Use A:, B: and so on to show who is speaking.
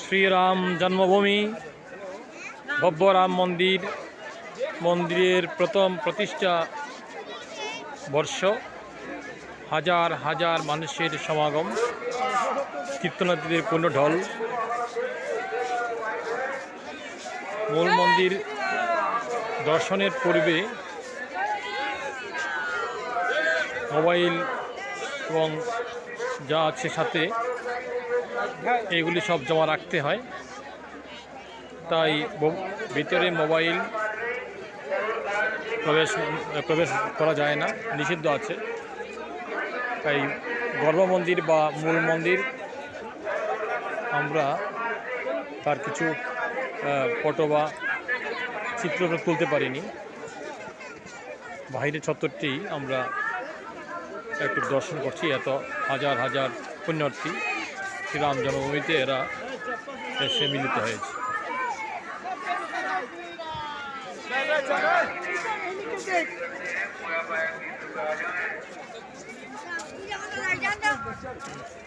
A: শ্রীরাম জন্মভূমি ভব্য রাম মন্দির, মন্দিরের প্রথম প্রতিষ্ঠা বর্ষ, হাজার হাজার মানুষের সমাগম কীর্তনাথীদের পূর্ণ ঢল মূল মন্দির দর্শনের পূর্বে মোবাইল এবং যা আছে সাথে, এগুলি সব জমা রাখতে হয়। তাই ভিতরে মোবাইল প্রবেশ প্রবেশ করা যায় না, নিষিদ্ধ আছে। তাই গর্ভ মন্দির বা মূল মন্দির, আমরা তার কিছু ফটো বা চিত্র তুলতে পারিনি। বাইরের চত্বরটি আমরা একটু দর্শন করছি এত হাজার হাজার পুণ্যার্থী শ্রীরাম জন্মভূমিতে এরা এসে মিলিত হয়েছে।
B: Jangan